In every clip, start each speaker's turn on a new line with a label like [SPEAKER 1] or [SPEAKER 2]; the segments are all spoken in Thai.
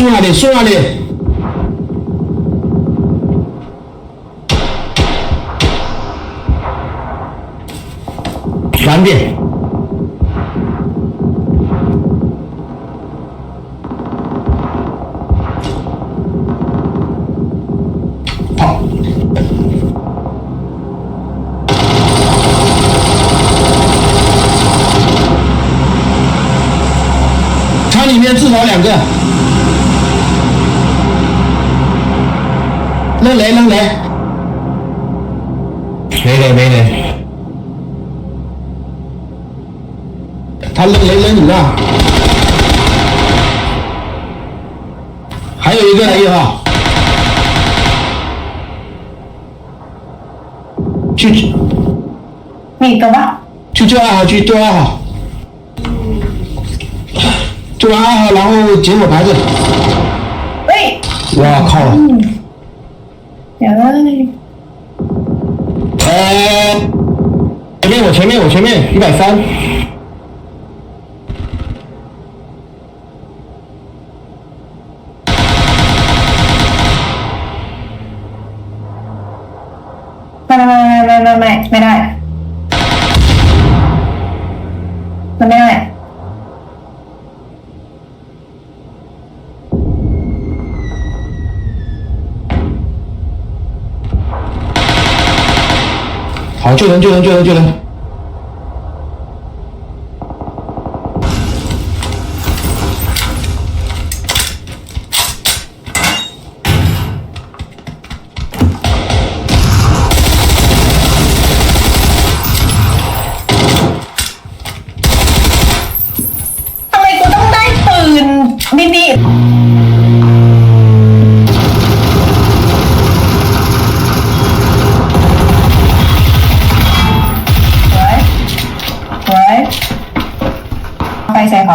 [SPEAKER 1] 送哪里？送哪里？三遍。他扔扔你了，还有一个来一哈，去，
[SPEAKER 2] 你走吧，
[SPEAKER 1] 去救二号，去救二号，救完二号然后解锁牌子，
[SPEAKER 2] 喂，
[SPEAKER 1] 哇靠，
[SPEAKER 2] 嗯，两个，
[SPEAKER 1] 呃，前面我前面我前面一百三。救人救人救人救人
[SPEAKER 2] ไฟใส่เ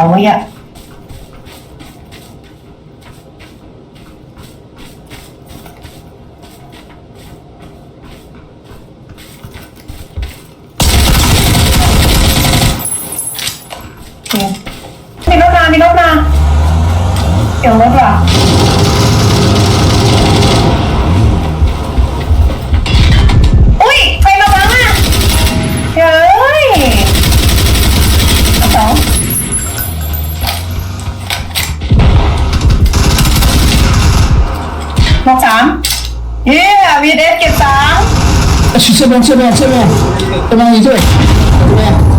[SPEAKER 2] 这
[SPEAKER 1] 边这边这边，这边一对，这边。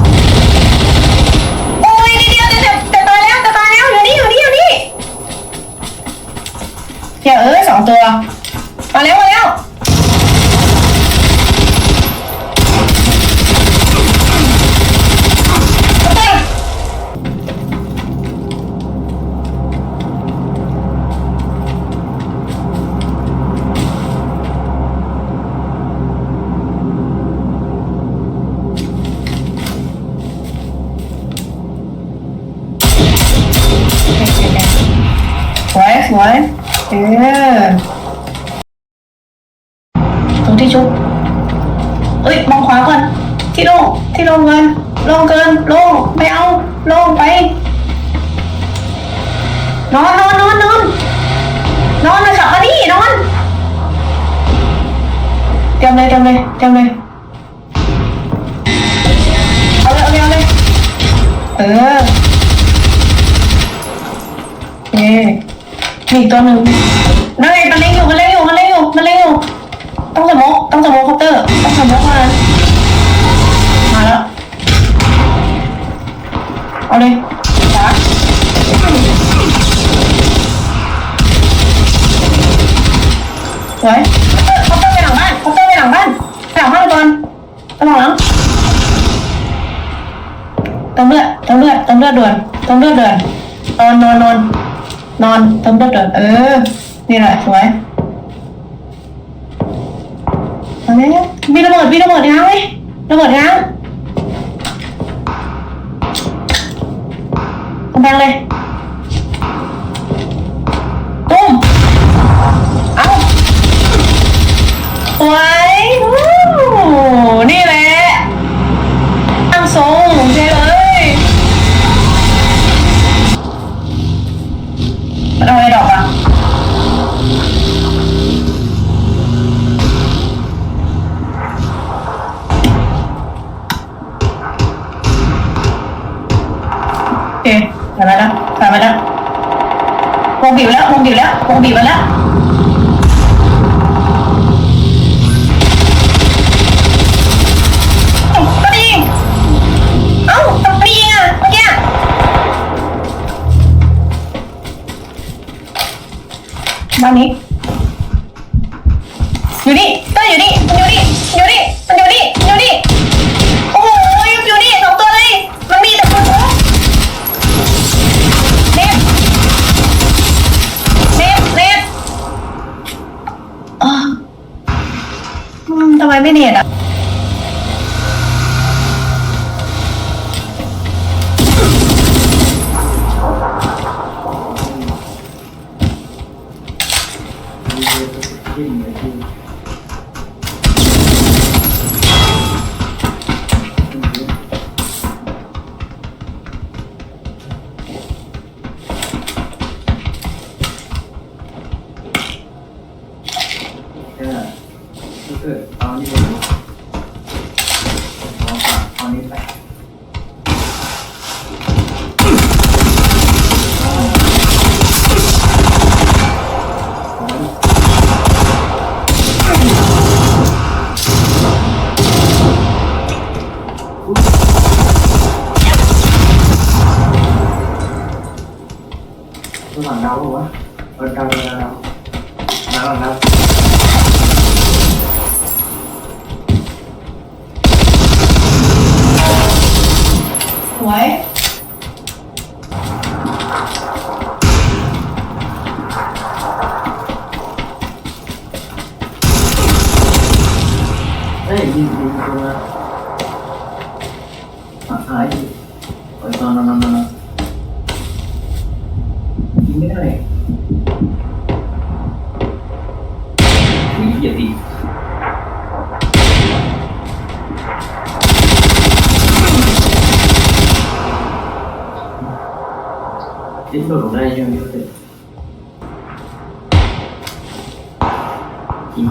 [SPEAKER 2] เอ้ยมองขวาก่อน ที่โล่งที่โล่งเกินโล่งเกินโล่งไม่เอาโล่งไปนอนนอนนอนนอนนอนเลยค่ะมานี่นอนเตรียมเลยเตรียมเลยเตรียมเลยเอาเลยเอาเลยเอาเลยเออเอ๊ะมีอีตัวหนึ่งนั่นไงมันเล่นอยู่มันเล่นอยู่มันเล่นอยู่มันเล่นอยู่ต้องสมอง สมกมามาแล้ว เอาเลยขวาสวยคอปเตอร์ไปหลังบ้านคอปเตอร์ไปหลังบ้านไปหลังบ้านก่อนไปหลังหลังเติมเลือดเติมเลือดเติมเลือดด่วนเติมเลือดด่วนนอนนอนนอนนอนเติมเลือดด่วนเออ นี่แหละสวย เอาเนี้ยมีระเบิดมีระเบิดง้างไหมระเบิดง้างกำแพงเลย ผ่านมาแล้วผ่านมาแล้ววงบีบแล้ววงบีบแล้ววงบีบมาแล้วเอ้าก็ดีเอ้าตบดีอะเมื่อกี้ บ้านนี้อยู่นี่ต้นอยู่นี่อยู่นี่อยู่นี่อยู่นี่ เอ เออ
[SPEAKER 3] ดาวดาวดาวดาวดาว
[SPEAKER 2] สวย
[SPEAKER 3] เอ้ยยิงยิงตัวอะหายดิเออนอนนอนนอนนอนยิงไม่ได้ นี่เหยียดดิที่โดดลงได้ยังไม่รู้เลยยิง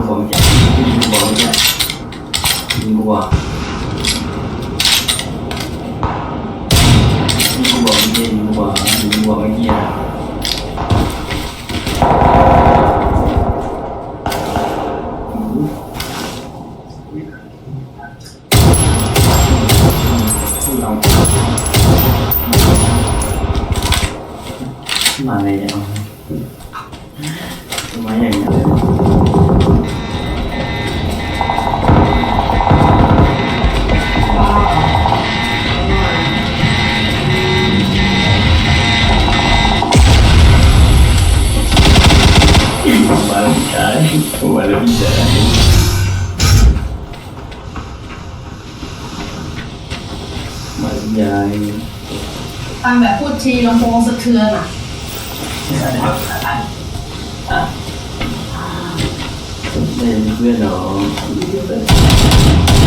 [SPEAKER 3] ำ
[SPEAKER 4] โพง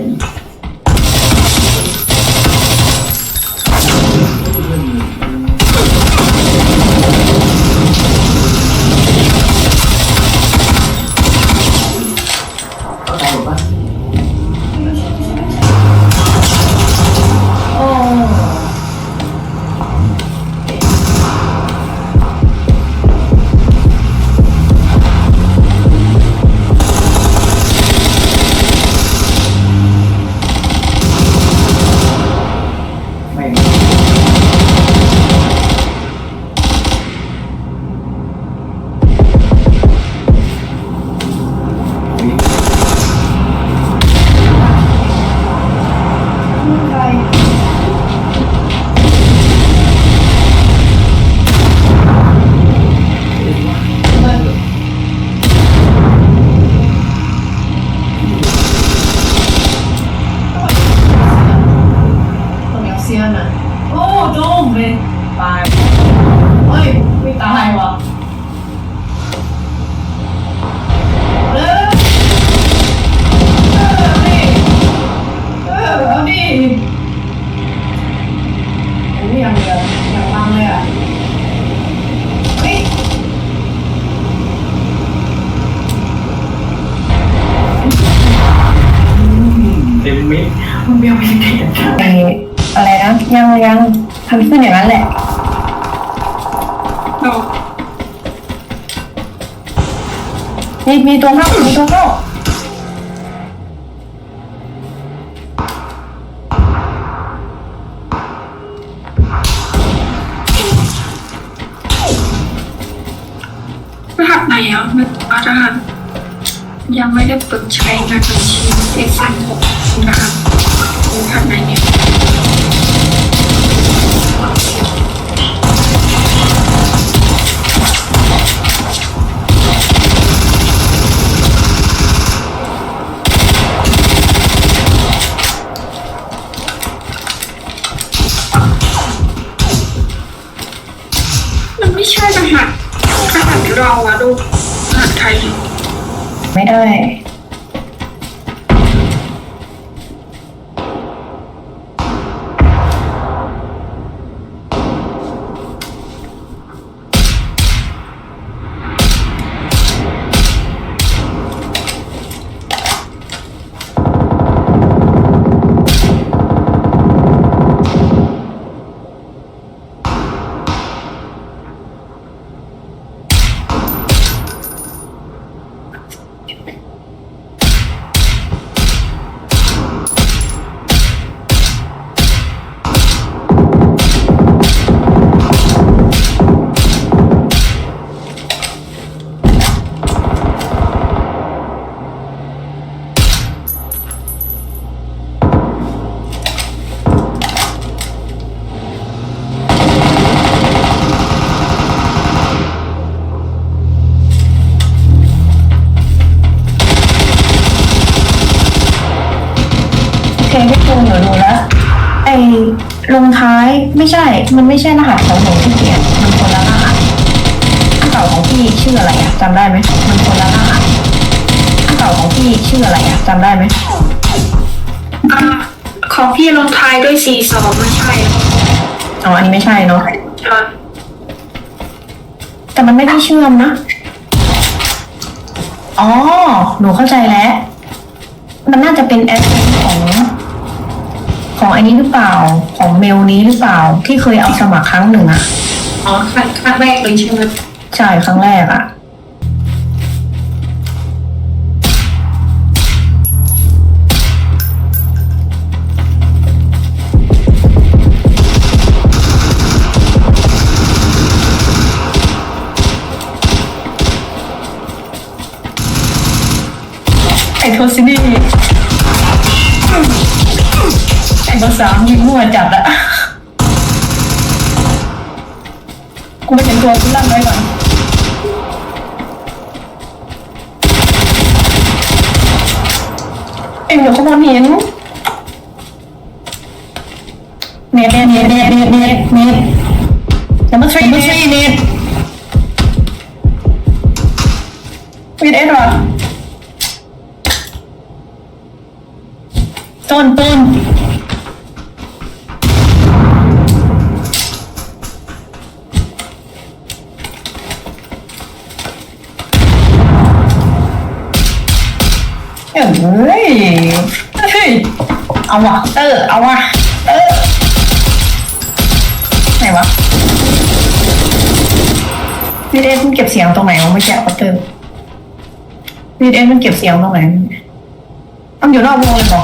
[SPEAKER 4] happened. มีมีตัวเข้า
[SPEAKER 2] มีตัวเข้า
[SPEAKER 5] รหัสไหนอะม่รู้ว่ารหัสยังไม่ได้เปิดใช้งานบัญชีเอฟซันหกนะ
[SPEAKER 2] คะ ม่ใช่มันไม่ใช่รหัสของหนูที่เปลี่ยนมันคนละรหัสอันเก่าของพี่ชื่ออะไรอะจำได้ไหมมันคนละรหัสอันเก่าของพี่ชื่ออะไรอะจำได้ไหม
[SPEAKER 5] อ่าของพี่ลงท้ายด้วยสี่สองไม่ใช่
[SPEAKER 2] อ๋ออันนี้ไม่ใช่เนาะ
[SPEAKER 5] ใช่
[SPEAKER 2] แต่มันไม่ได้เชื่อมนะอ๋อหนูเข้าใจแล้ว มันน่าจะเป็นแอดของ ของอันนี้หรือเปล่าของเมลนี้หรือเปล่าที่เคยเอาสมัครครั้งหนึ่งอะ
[SPEAKER 5] อ๋อครั้งครั้งแรกเลยใช่ไหม
[SPEAKER 2] ใช่ครั้งแรกอะ สามยิงมั่วจัดอะกูไปเห็นตัวกูลั่นไว้ก่อนเอ็งเดี๋ยวเขามองเห็นเน็ตเน็ตเน็ตเน็ตเน็ตเน็ตเน็ต number three number three เน็ต เฮ้ย เฮ้ย เอาวะเออเอาวะเออไหนวะวีดเอสมันเก็บเสียงตรงไหนวะไม่ใช่ปัตเตอร์วีดเอสมันเก็บเสียงตรงไหนมันอยู่นอกวงเลยเหรอ